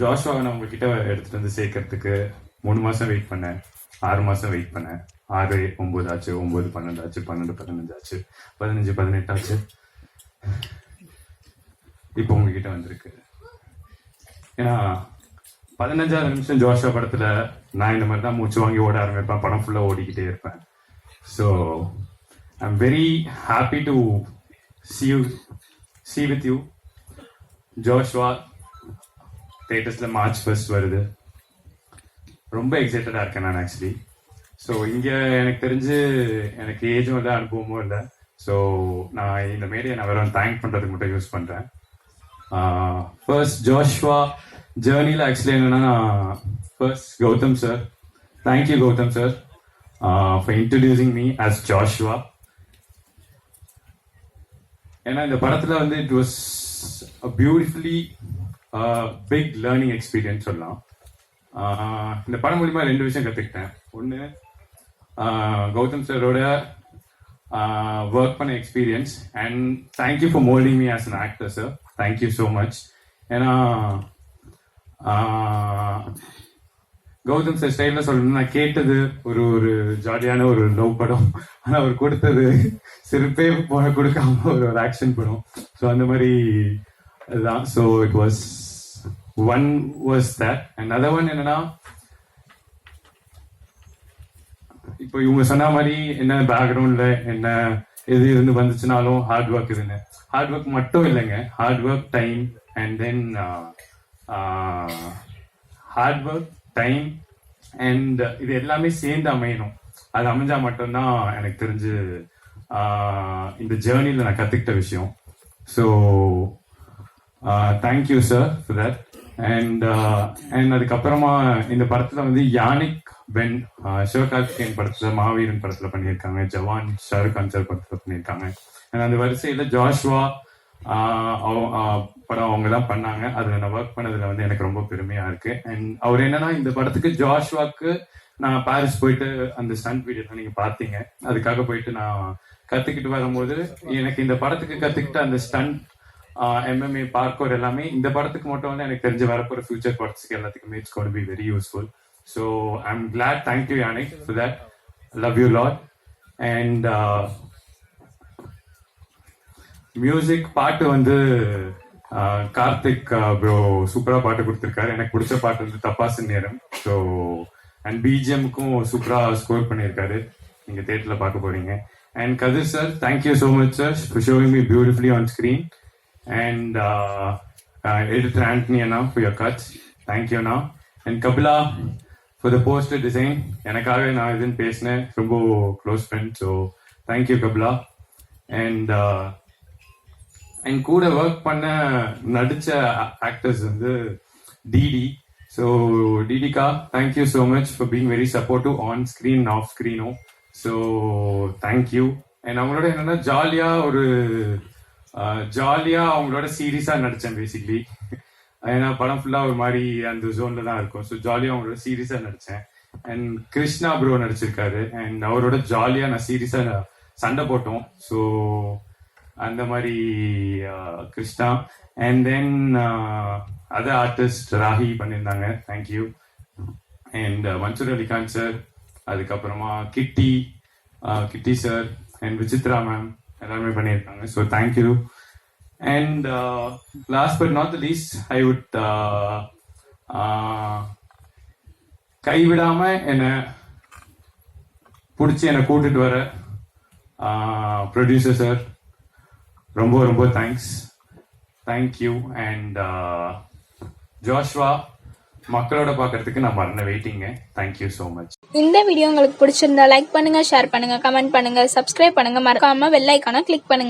ஜாஷுவாவை நான் உங்ககிட்ட எடுத்துட்டு வந்து சேர்க்கறதுக்கு மூணு மாசம் வெயிட் பண்ணேன். ஆறு மாசம் வெயிட் பண்ணேன். ஆறு ஒன்பது ஆச்சு ஒன்பது பன்னெண்டு ஆச்சு பன்னெண்டு பதினஞ்சு ஆச்சு. பதினஞ்சு பதினெட்டு ஆச்சு. இப்போ உங்ககிட்ட வந்திருக்கு. ஏன்னா பதினஞ்சாவது நிமிஷம் ஜோஷா படத்துல நான் இந்த மாதிரி தான் மூச்சு வாங்கி ஓட ஆரம்பிப்பேன். படம் ஃபுல்லா ஓடிக்கிட்டே இருப்பேன். So I am very happy to see you see with you Joshua தேட்டர்ஸ்ல March first வருது. ரொம்ப எக்ஸைட்டடா இருக்கேன் நான் ஆக்சுவலி ஸோ இங்க எனக்கு தெரிஞ்சு எனக்கு ஏஜும் இல்லை அனுபவமும் இல்லை. ஸோ நான் இந்த மேடையை நான் வெறும் தேங்க் பண்றதுக்கு மட்டும் யூஸ் பண்றேன். ஃபர்ஸ்ட் ஜோஷ்வா ஜேர்னியில் ஆக்சுவலி என்னன்னா first Gautham sir thank you Gautham sir for introducing me as Joshua ஏன்னா இந்த படத்துல வந்து it was beautifully big learning experience சொல்லலாம். இந்த படம் மூலிமா ரெண்டு விஷயம் கற்றுக்கிட்டேன் ஒன்று கௌதம் சரோட ஒர்க் பண்ண experience and thank you for moulding me as an actor sir thank you so much ஏன்னா கௌதம் சார் ஸ்டைலில் சொல்லணும் நான் கேட்டது ஒரு ஒரு ஜாலியான ஒரு லவ் படம். ஆனால் அவர் கொடுத்தது சிறப்பே கொடுக்காம ஒரு ஒரு ஆக்ஷன் படம். ஸோ அந்த மாதிரி so it was one was that and other one என்னன்னா இப்போ இவங்க சொன்ன மாதிரி என்ன பேக்ரவுண்ட்ல என்ன எது இருந்து வந்துச்சுனாலும் ஹார்ட் ஒர்க் இதுன்னு. ஹார்ட் ஒர்க் மட்டும் இல்லைங்க. Hard work time and then hard work time and இது எல்லாமே சேர்ந்து அமையணும். அது அமைஞ்சா மட்டும்தான் எனக்கு தெரிஞ்சு uh, இந்த ஜேர்னியில் நான் கற்றுக்கிட்ட விஷயம். So thank you sir for that and and அதுக்கப்புறமா இந்த படத்துல வந்து யானிக் பென் சிவகார்த்திகேயன் படத்துல மாவீரன் படத்துல பண்ணியிருக்காங்க. ஜவான் ஷாருக் கான் சார் படத்துல பண்ணியிருக்காங்க. அண்ட் அந்த வரிசையில ஜாஷ்வா uh, ஆஹ் uh, படம் அவங்க தான் பண்ணாங்க. அதுல நான் ஒர்க் பண்ணதுல வந்து எனக்கு ரொம்ப பெருமையா இருக்கு. அண்ட் அவர் என்னன்னா இந்த படத்துக்கு ஜாஷ்வாக்கு நான் பாரிஸ் போயிட்டு அந்த ஸ்டண்ட் வீடியோ நீங்க பாத்தீங்க அதுக்காக போயிட்டு நான் கத்துக்கிட்டு வரும்போது எனக்கு இந்த படத்துக்கு கத்துக்கிட்ட அந்த ஸ்டண்ட் எம்எம்ஏ பார்க்கோர் எல்லாமே இந்த படத்துக்கு மட்டும் வந்து எனக்கு தெரிஞ்சு வரப்போற ஃபியூச்சர் படத்துக்கு எல்லாத்துக்குமே it's got be very useful so I am glad thank you Yannick for that love you lot and music பாட்டு வந்து uh, கார்த்திக் uh, ப்ரோ சூப்பரா பாட்டு கொடுத்துருக்காரு. எனக்கு பிடிச்ச பாட்டு வந்து தப்பாசு நேரம். ஸோ அண்ட் பிஜிஎம்க்கும் சூப்பரா ஸ்கோர் பண்ணியிருக்காரு. நீங்க தேட்டர்ல பார்க்க போறீங்க. And Kathir sir thank you so much sir showing me beautifully on screen and editor Antony Anna for your cuts thank you Anna and Kapila for the poster design எனக்காகவே நான் இதுன்னு பேசினேன். ரொம்ப close friend so thank you Kapila and and கூட work பண்ண நடிச்ச actors வந்து DD so டிடிகா thank you so much for being very supportive on screen off ஸ்க்ரீனும் so thank you and அவங்களோட என்னன்னா ஜாலியாக ஒரு ஜாலியா அவங்களோட சீரியஸா நடிச்சேன் பேசிக்லி ஏன்னா படம் ஃபுல்லா ஒரு மாதிரி அந்த ஜோன்ல தான் இருக்கும். ஸோ ஜாலியா அவங்களோட சீரியஸா நடிச்சேன். அண்ட் கிருஷ்ணா ப்ரோ நடிச்சிருக்காரு. அண்ட் அவரோட ஜாலியா நான் சீரியஸா சண்டை போட்டோம். ஸோ அந்த மாதிரி Krishna. And then other artist Ragi பண்ணியிருந்தாங்க. Thank you and Mansoor Alikhan sir அதுக்கப்புறமா Kitty Kitty sir and Vichitra ma'am எல்லாருமே பண்ணியிருக்காங்க. So thank you and last but not the least I would கைவிடாம என்னை பிடிச்சி என்னை கூட்டிட்டு வர uh, ப்ரொடியூசர் சார் ரொம்ப ரொம்ப தேங்க்ஸ் தேங்க்யூ அண்ட் ஜோஷ்வா மக்களோட பார்க்கறதுக்கு நான் பண்ண வெயிட்டிங்க தேங்க்யூ ஸோ மச் இந்த வீடியோ உங்களுக்கு பிடிச்சிருந்தா லைக் பண்ணுங்க ஷேர் பண்ணுங்க கமெண்ட் பண்ணுங்க சப்ஸ்கிரைப் பண்ணுங்க. மறக்காம வெள்ளைக்கான கிளிக் பண்ணுங்க.